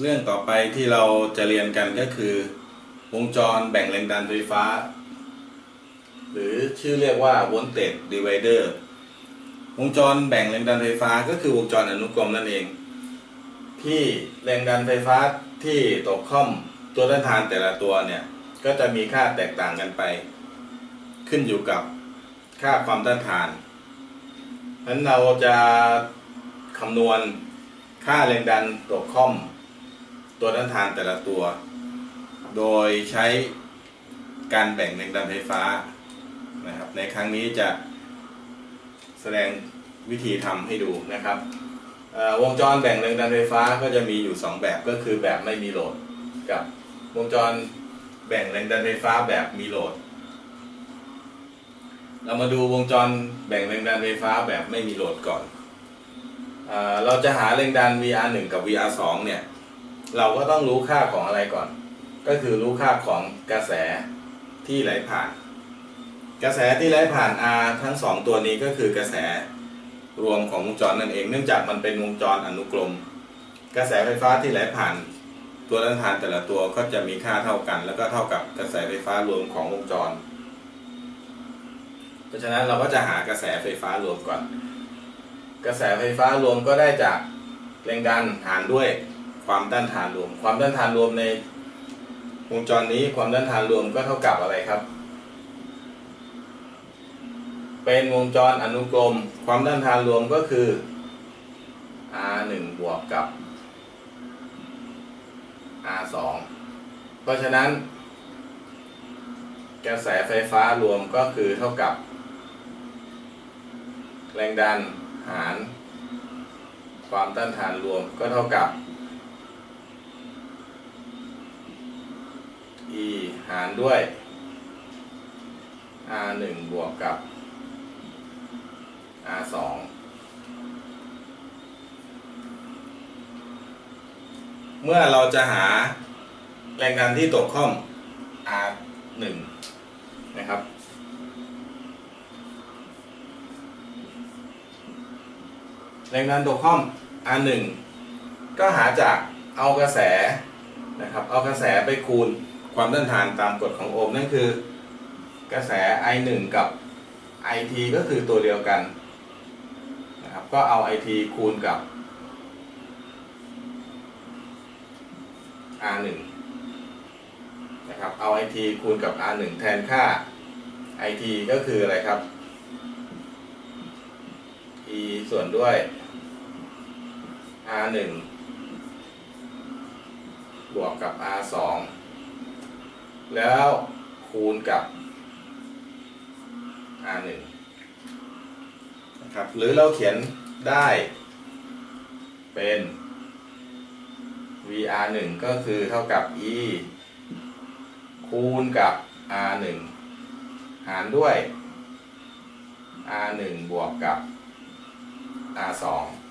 เรื่องต่อไปที่เราจะเรียนกันก็คือ วงจรแบ่งแรงดันไฟฟ้า หรือชื่อเรียกว่า voltage divider วงจรแบ่งแรงดันไฟฟ้าก็คือวงจรอนุกรมนั่นเอง ที่แรงดันไฟฟ้าที่ตกค่อมตัวต้านทานแต่ละตัวเนี่ย ก็จะมีค่าแตกต่างกันไป ขึ้นอยู่กับค่าความต้านทานนั้นเราจะคำนวณค่าแรงดันตกค่อม ตัวต้านทานแต่ละตัว โดยใช้การแบ่งแรงดันไฟฟ้านะครับ ในครั้งนี้จะแสดงวิธีทำให้ดูนะครับวงจรแบ่งแรงดันไฟฟ้าก็จะมีอยู่ 2 แบบก็คือแบบไม่มีโหลด กับวงจรแบ่งแรงดันไฟฟ้าแบบมีโหลด เรามาดูวงจรแบ่งแรงดันไฟฟ้าแบบไม่มีโหลดก่อนเอเราจะหาแรงดัน VR1 กับ VR2 เนี่ย เราก็ต้องรู้ค่าของอะไรก่อน ก็คือรู้ค่าของกระแสที่ไหลผ่าน กระแสที่ไหลผ่าน R ทั้งสองตัวนี้ก็คือกระแสรวมของวงจรนั่นเอง เนื่องจากมันเป็นวงจรอนุกรม กระแสไฟฟ้าที่ไหลผ่าน ตัวต้านทานแต่ละตัวก็จะมีค่าเท่ากัน แล้วก็เท่ากับกระแสไฟฟ้ารวมของวงจร เพราะฉะนั้นเราก็จะหากระแสไฟฟ้ารวมก่อน กระแสไฟฟ้ารวมก็ได้จากแรงดันหารด้วย ความต้านทานรวม ความต้านทานรวมในวงจรนี้ความต้านทานรวมก็เท่ากับอะไรครับ เป็นวงจรอนุกรม ความต้านทานรวมก็คือ R 1บวกกับ R 2เพราะฉะนั้น กระแสไฟฟ้ารวมก็คือเท่ากับ แรงดันหาร ความต้านทานรวมก็เท่ากับ E หารด้วย R 1บวกกับ R 2เมื่อเราจะหาแรงดันที่ตกข้อม R 1นะครับ แรงดันตกข้อม R 1ก็หาจากเอากระแสนะครับ เอากระแสไปคูณ ความต้านทานตามกฎของโอห์มนั่นคือกระแส I 1 กับ IT ก็คือตัวเดียวกันนะครับก็เอา IT คูณกับ R 1 นะครับเอา IT คูณกับ R 1 แทนค่า IT ก็คืออะไรครับ E ส่วนด้วย R 1 บวกกับ R 2 แล้วคูณกับ r1 นะครับ หรือเราเขียนได้เป็น vr1 ก็คือเท่ากับ e คูณกับ r1 หารด้วย r1 บวกกับ r2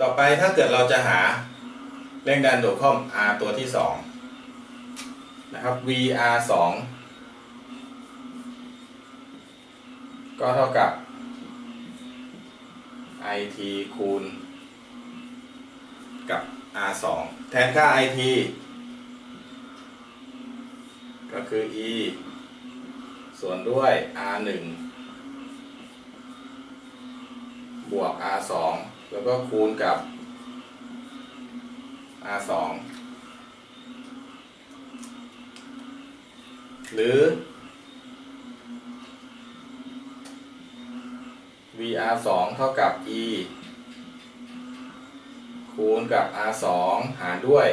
ต่อไปถ้าเกิดเราจะหาแรงดันโดดข้อม R ตัวที่ 2 นะครับ VR 2ก็เท่ากับ IT คูณ กับ R 2แทนค่า IT ก็คือ E ส่วนด้วย R 1บวก R 2 แล้วก็คูณกับ R 2หรือ VR 2เท่ากับ E คูณกับ R 2หารด้วย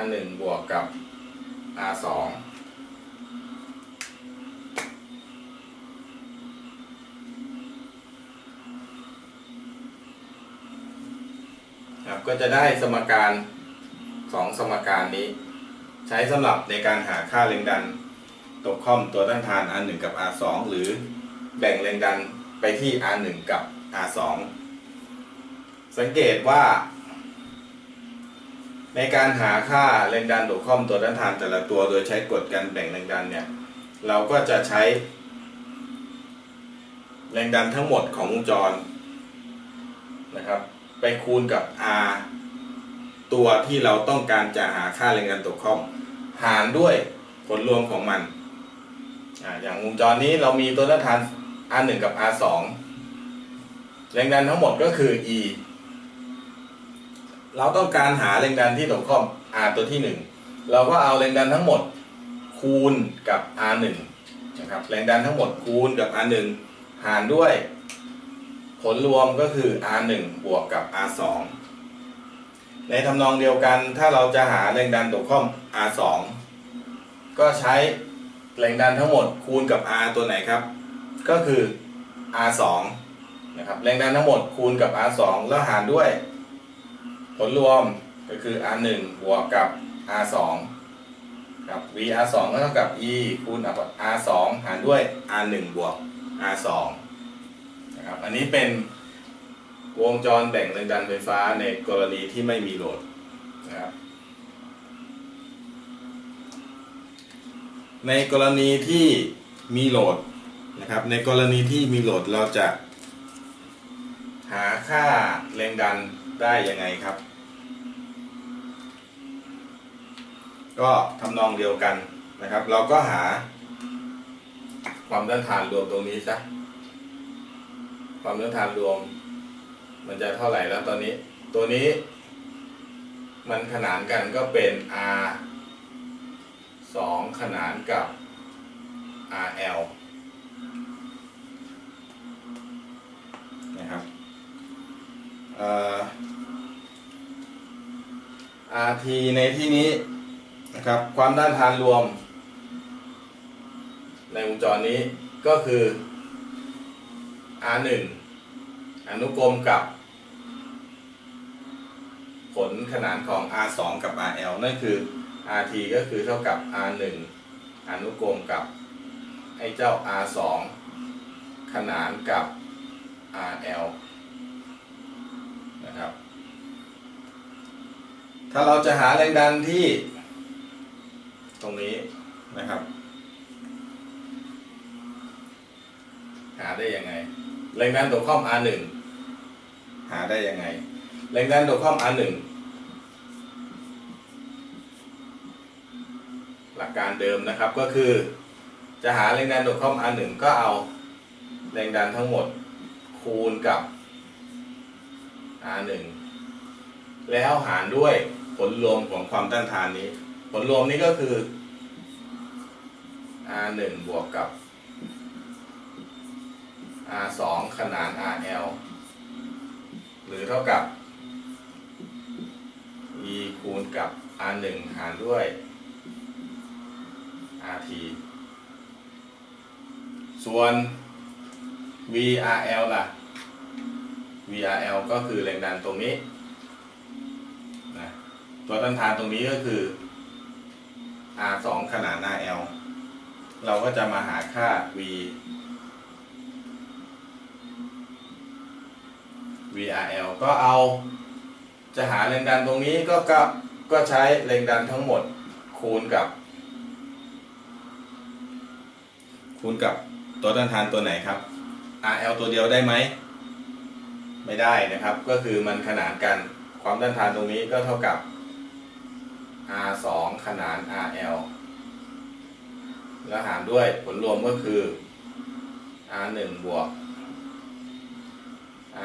R 1บวกกับ R 2ครับ ก็จะได้สมการสองสมการนี้ ใช้สำหรับในการหาค่าแรงดันตกค่อมตัวต้านทาน R1 กับ R2 หรือแบ่งแรงดันไปที่ R1 กับ R2 สังเกตว่า ในการหาค่าแรงดันตกค่อมตัวต้านทานแต่ละตัวโดยใช้กฎการแบ่งแรงดันเนี่ยเราก็จะใช้ แรงดันทั้งหมดของวงจรนะครับ ไปคูณกับ R ตัวที่เราต้องการจะหาค่าแรงดันตกข้อมหารด้วยผลรวมของมันออย่างวงจรนี้เรามีตัวต้านทาน R1 กับ R2 แรงดันทั้งหมดก็คือ E เราต้องการหาแรงดันที่ตกข้อม R ตัวที่ 1 เราก็เอาแรงดันทั้งหมดคูณกับ R1 นะครับแรงดันทั้งหมดคูณกับ R1 หารด้วย ผลรวมก็คือ R1 บวกกับ R2 ในทำนองเดียวกันถ้าเราจะหาแรงดันตกข้อม R2 ก็ใช้แรงดันทั้งหมดคูณกับ R ตัวไหนครับ ก็คือ R2 นะครับแรงดันทั้งหมดคูณกับ R2 แล้วหารด้วย ผลรวมก็คือ R1 บวกกับ R2 ครับ VR2 ก็เท่ากับ E คูณกับ R2 หารด้วย R1 บวก R2 นะครับอันนี้เป็นวงจรแบ่งแรงดันไฟฟ้าในกรณีที่ไม่มีโหลดนะครับในกรณีที่มีโหลดนะครับในกรณีที่มีโหลดเราจะ หาค่าแรงดันได้ยังไงครับ ก็ทำนองเดียวกันนะครับ เราก็หาความต้านทานรวมตรงนี้ซะ ความต้านทานรวม มันจะเท่าไหร่แล้วตอนนี้ ตัวนี้ มันขนานกันก็เป็น R 2 ขนานกับ RL นะครับ RT ในที่นี้นะครับ ความต้านทานรวม ในวงจรนี้ก็คือ R1 อนุกรมกับผลขนานของ R2 กับ RL นั่นคือ RT ก็คือเท่ากับ R1 อนุกรมกับไอ้เจ้า R2 ขนานกับ RL นะครับ ถ้าเราจะหาแรงดันที่ตรงนี้นะครับ หาได้ยังไง แรงดันตัวข้อม R1 หาได้ยังไง แรงดันตัวข้อม R1 หลักการเดิมนะครับก็คือ จะหาแรงดันตัวข้อม R1 ก็เอาแรงดันทั้งหมดคูณกับ R1 แล้วหารด้วยผลรวมของความต้านทานนี้ ผลรวมนี้ก็คือ R1 บวกกับ R2 ขนาน RL หรือเท่ากับ E คูณกับ R1 หารด้วย RT ส่วน VRL ล่ะ VRL ก็คือแรงดันตรงนี้นะตัวต้านทานตรงนี้ก็คือ R2 ขนาน RL เราก็จะมาหาค่า V VRL ก็เอาจะหาแรงดันตรงนี้ก็ก็ก็ใช้แรงดันทั้งหมดคูณกับ คูณกับตัวต้านทานตัวไหนครับ RL ตัวเดียวได้ไหม ไม่ได้นะครับ ก็คือมันขนานกันความต้านทานตรงนี้ก็เท่ากับ R2 ขนาน RL แล้วหารด้วยผลรวมก็คือ R1 บวก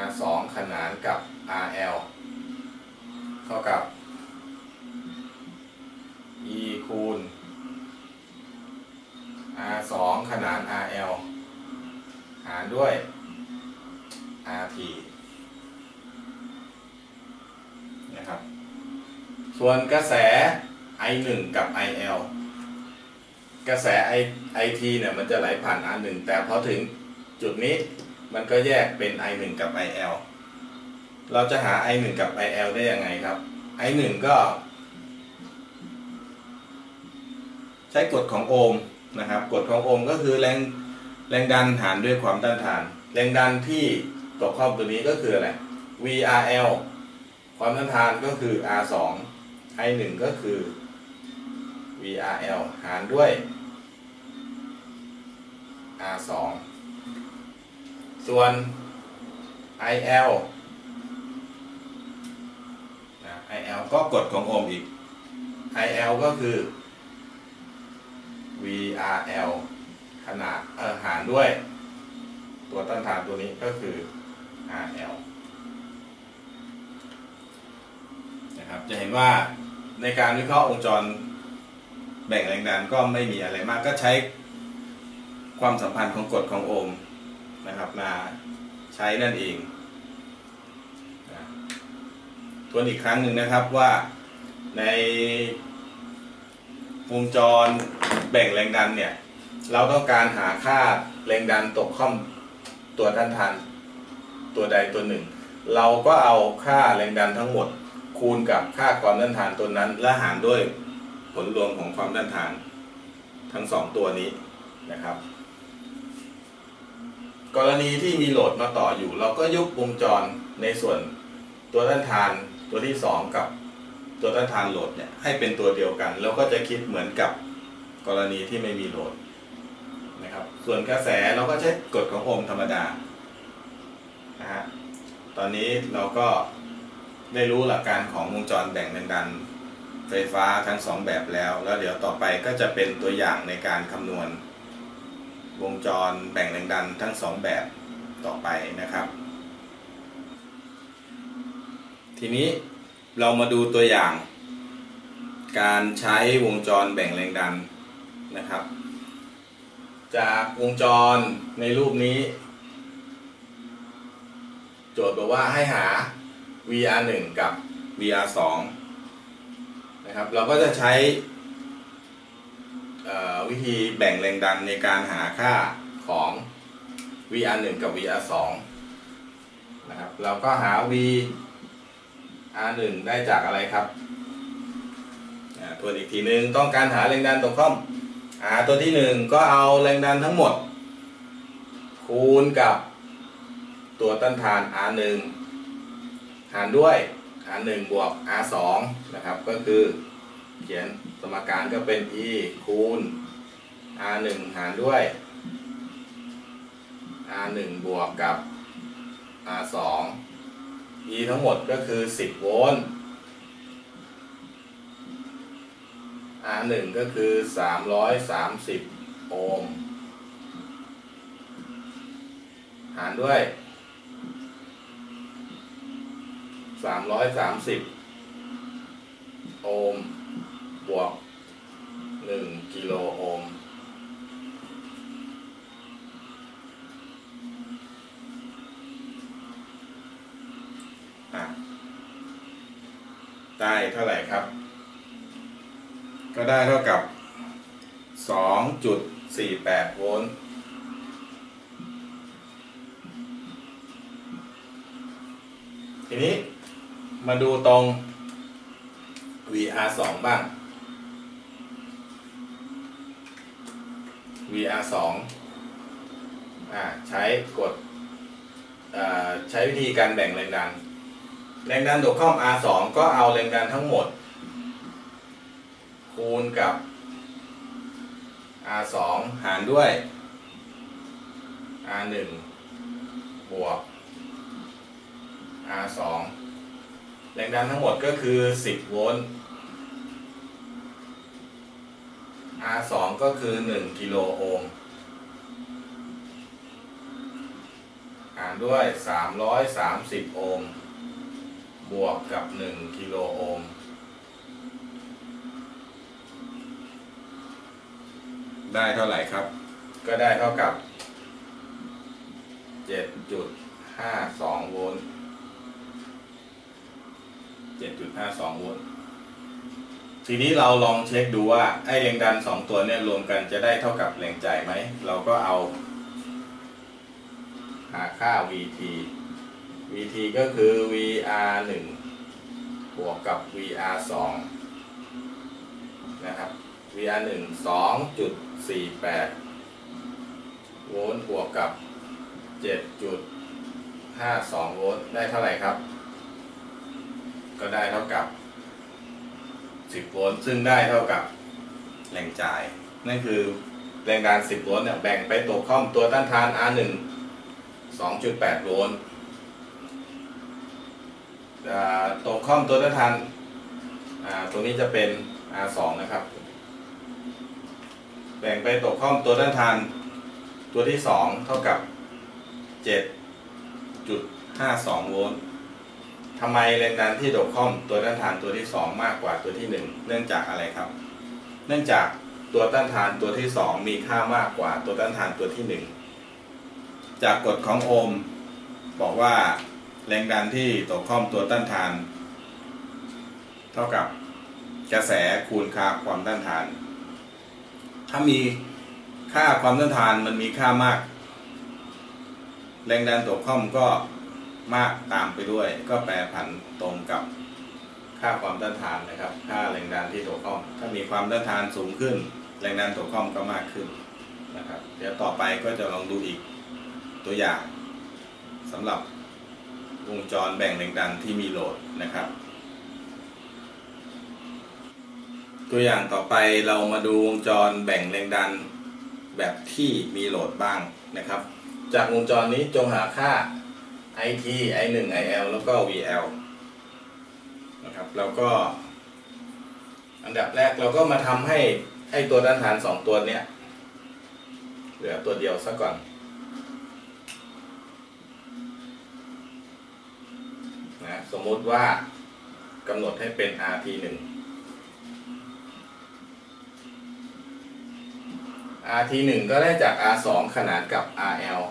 R2 ขนานกับ RL เท่ากับ E คูณ R2 ขนาน RL หารด้วย RT นะครับ ส่วนกระแส I1 กับ IL กระแส I IT เนี่ยมันจะไหลผ่าน R1 แต่พอถึงจุดนี้ มันก็แยกเป็น I1 กับ IL เราจะหา I1 กับ IL ได้ยังไงครับ I1 ก็ ใช้กฎของโอห์มนะครับ กฎของโอห์มก็คือแรงแรงดันหารด้วยความต้านทาน แรงดันที่ตกข้อมตัวนี้ก็คืออะไร VRL ความต้านทานก็คือ R2 I1 ก็คือ VRL หารด้วย R 2 ส่วน IL นะ IL ก็กฎของโอห์มอีก IL ก็คือ VRL ขนาดเออหารด้วย ตัวต้านทานตัวนี้ก็คือ RL นะครับจะเห็นว่าในการวิเคราะห์วงจรแบ่งแรงดันก็ไม่มีอะไรมากก็ใช้ความสัมพันธ์ของกฎของโอห์ม นะครับมาใช้นั่นเองนะทวนอีกครั้งหนึ่งนะครับว่าในวงจรแบ่งแรงดันเนี่ย เราต้องการหาค่าแรงดันตกข้อมตัวต้านทานตัวใดตัวหนึ่ง เราก็เอาค่าแรงดันทั้งหมดคูณกับค่าความต้านทานตัวนั้น และหารด้วยผลรวมของความต้านทานทั้งสองตัวนี้นะครับ กรณีที่มีโหลดมาต่ออยู่ เราก็ยุบวงจรในส่วนตัวต้านทานตัวที่ 2 กับตัวต้านทานโหลดเนี่ยให้เป็นตัวเดียวกัน แล้วก็จะคิดเหมือนกับกรณีที่ไม่มีโหลดนะครับ ส่วนกระแสเราก็ใช้กฎของโอห์มธรรมดานะฮะตอนนี้เราก็ได้รู้หลักการของวงจรแบ่งแรงดันไฟฟ้าทั้งสองแบบแล้ว แล้วเดี๋ยวต่อไปก็จะเป็นตัวอย่างในการคำนวณ วงจรแบ่งแรงดันทั้งสองแบบต่อไปนะครับ ทีนี้เรามาดูตัวอย่าง การใช้วงจรแบ่งแรงดันนะครับ จากวงจรในรูปนี้ โจทย์บอกว่าให้หา VR1 กับ VR2 นะครับ เราก็จะใช้ วิธีแบ่งแรงดันในการหาค่าของ VR1 กับ VR2 นะครับ เราก็หา VR1 ได้จากอะไรครับทวนอีกทีหนึ่งต้องการหาแรงดันตรงข้อมหาตัวที่1ก็เอาแรงดันทั้งหมด คูณกับตัวต้านทาน R1 หารด้วย R1 บวก R2 นะครับ ก็คือ เขียนสมการก็เป็น E คูณ R1 หารด้วย R1 บวกกับ R2 E ทั้งหมดก็คือ 10 โวลต์ R1 ก็คือ 330 โอห์ม หารด้วย 330 โอห์ม บวก1กิโลโอห์มได้เท่าไหร่ครับ ก็ได้เท่ากับ 2.48 โวลต์ทีนี้มาดูตรง VR 2 บ้าง VR 2อ่าใช้กดใช้วิธีการแบ่งแรงดัน แรงดันตกข้อม R2 ก็เอาแรงดันทั้งหมด คูณกับ R2 หารด้วย R1 บวก R2 แรงดันทั้งหมดก็คือ 10 โวลต์ R2 ก็คือ 1 กิโลโอห์มหารด้วย 330 โอห์มบวกกับ 1 กิโลโอห์มได้เท่าไหร่ครับ ก็ได้เท่ากับ 7.52 โวลต์7.52 โวลต์ ทีนี้เราลองเช็คดูว่าไอ้แรงดัน2ตัวเนี่ยรวมกันจะได้เท่ากับแรงจ่ายไหม เราก็เอา หาค่า VT VT ก็คือ VR 1บวกกับ VR 2นะครับ VR 1 2.48 โวลต์บวกกับ 7.52 โวลต์ได้เท่าไหร่ครับ ก็ได้เท่ากับ 10 โวลต์ซึ่งได้เท่ากับแรงจ่าย นั่นคือแรงดัน 10 โวลต์เนี่ยแบ่งไปตัวคอมตัวต้านทาน R1 2.8 โวลต์ตัวคอมตัวต้านทานตัวนี้จะเป็น R2 นะครับ แบ่งไปตัวคอมตัวต้านทานตัวที่ 2 เท่ากับ 7.52 โวลต์ ทำไมแรงดันที่โดดคอมตัวต้านทานตัวที่ 2 มากกว่าตัวที่ 1 เนื่องจากอะไรครับ เนื่องจากตัวต้านทานตัวที่ 2 มีค่ามากกว่าตัวต้านทานตัวที่ 1 จากกฎของโอห์มบอกว่าแรงดันที่ตัวคอมตัวต้านทาน เท่ากับกระแสคูณค่าความต้านทาน ถ้ามีค่าความต้านทานมันมีค่ามาก แรงดันตัวคอมก็ มากตามไปด้วย ก็แปรผันตรงกับค่าความต้านทานนะครับ ค่าแรงดันที่ตัวคอม ถ้ามีความต้านทานสูงขึ้น แรงดันตัวคอมก็มากขึ้นนะครับ เดี๋ยวต่อไปก็จะลองดูอีกตัวอย่างสำหรับวงจรแบ่งแรงดันที่มีโหลดนะครับ ตัวอย่างต่อไปเรามาดูวงจรแบ่งแรงดันแบบที่มีโหลดบ้างนะครับ จากวงจรนี้จงหาค่า IT I1 IL แล้วก็ VL นะครับแล้วก็ อันดับแรกเราก็มาทำให้ให้ตัวด้านฐานสองตัวเนี้ยเหลือตัวเดียวซะก่อนนะสมมติว่ากำหนดให้เป็น RT1 RT1 ก็ได้จาก R2 ขนานกับ RL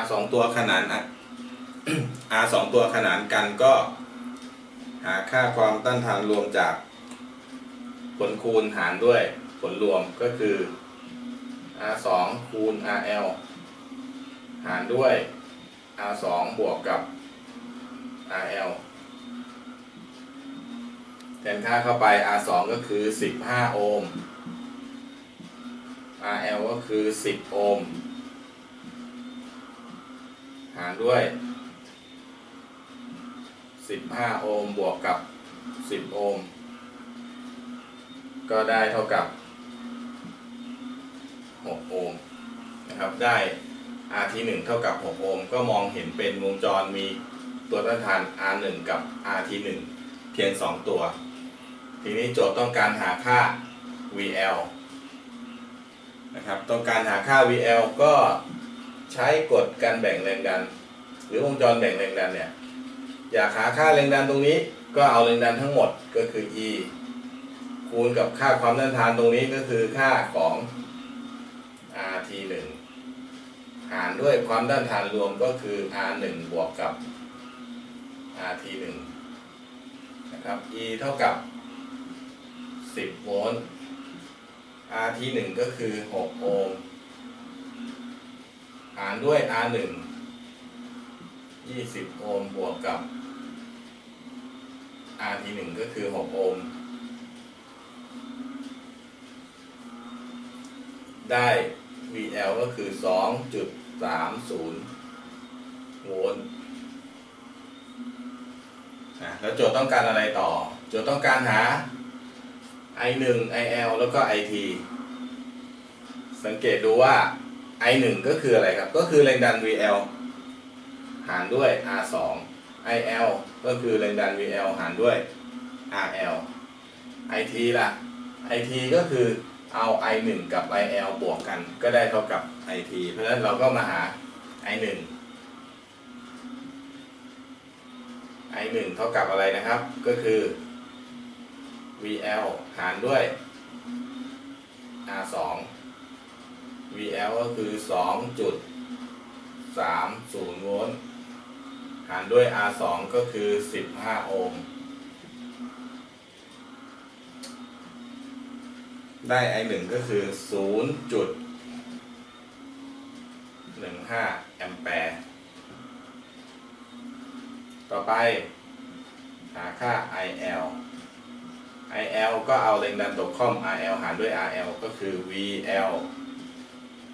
R สองตัวขนานอะ R สองตัวขนานกันก็ หาค่าความต้านทานรวมจากผลคูณหารด้วยผลรวมก็คือ R สองคูณ RL หารด้วย R สองบวกกับ RL แทนค่าเข้าไป R สองก็คือ15โอห์ม RL ก็คือ10โอห์มารด้วย 15 โอห์มบวกกับ 10 โอห์มก็ได้เท่ากับ 6 โอห์มนะครับได้ RT 1 เท่ากับ 6 โอห์มก็มองเห็นเป็นวงจรมีตัวต้านทาน R 1 กับ RT 1 เพียง 2 ตัว ทีนี้โจทย์ต้องการหาค่า VL นะครับ ต้องการหาค่า VL ก็ ใช้กฎการแบ่งแรงดัน หรือวงจรแบ่งแรงดันเนี่ยอยากหาค่าแรงดันตรงนี้ ก็เอาแรงดันทั้งหมดก็คือ E คูณกับค่าความต้านทานตรงนี้ก็คือค่าของ RT1 หารด้วยความต้านทานรวมก็คือ R1 บวกกับ RT1 นะครับ E เท่ากับ 10 โวลต์ RT1 ก็คือ 6 โอห์มารด้วย R1 20โอห์มบวกกับ RT1 ก็คือ6โอห์มได้ VL ก็คือ2.30โวลต์อะแล้วโจทย์ต้องการอะไรต่อ โจทย์ต้องการหา I1 IL แล้วก็ IT สังเกตดูว่า I1 ก็คืออะไรครับ ก็คือแรงดัน VL หารด้วย R2 IL ก็คือแรงดัน VL หารด้วย RL IT ล่ะ IT ก็คือเอา I1 กับ IL บวกกัน ก็ได้เท่ากับ IT เพราะฉะนั้นเราก็มาหา I1 I1 เท่ากับอะไรนะครับ ก็คือ VL หารด้วย R2 VL ก็คือ 2.30 โวลต์ หารด้วย R2 ก็คือ 15 โอห์ม ได้ I1 ก็คือ 0.15 แอมแปร์ ต่อไป หาค่า IL IL ก็เอาแรงดันตกข้อม RL หารด้วย RL ก็คือ VL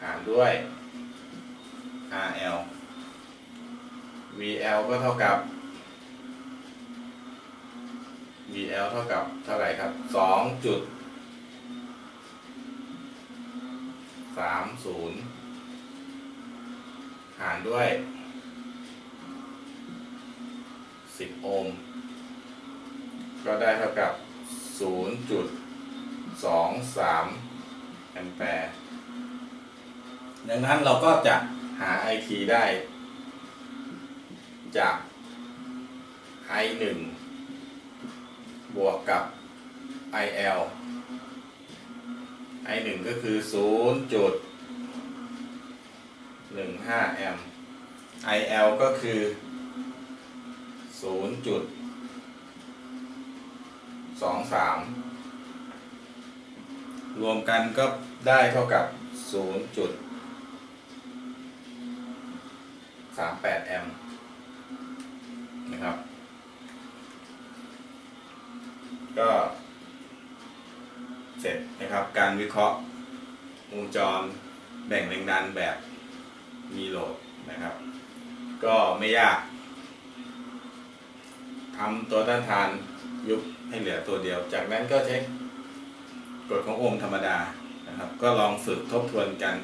ารด้วย RL VL ก็เท่ากับ VL เท่ากับเท่าไหร่ครับสองจุดสามศูนย์หารด้วยสิบโอห์ม ก็ได้เท่ากับศูนย์จุดสองสามแอมแปร์ ดังนั้นเราก็จะหา IT ได้ จาก I 1 บวกกับ IL I 1 ก็คือ 0.15แอมป์ IL ก็คือ 0.23 รวมกันก็ได้เท่ากับ 0จุด 38 แอมป์นะครับ ก็เสร็จนะครับ การวิเคราะห์วงจรแบ่งแรงดันแบบมีโหลดนะครับ ก็ไม่ยากทำตัวต้านทานยุบให้เหลือตัวเดียว จากนั้นก็ใช้กฎของโอห์มธรรมดานะครับ ก็ลองฝึกทบทวนกัน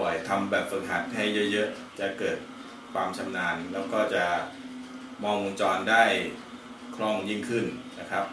บ่อยๆทำแบบฝึกหัดให้เยอะๆ จะเกิด ความชำนาญ แล้วก็จะมองวงจรได้คล่องยิ่งขึ้นนะครับ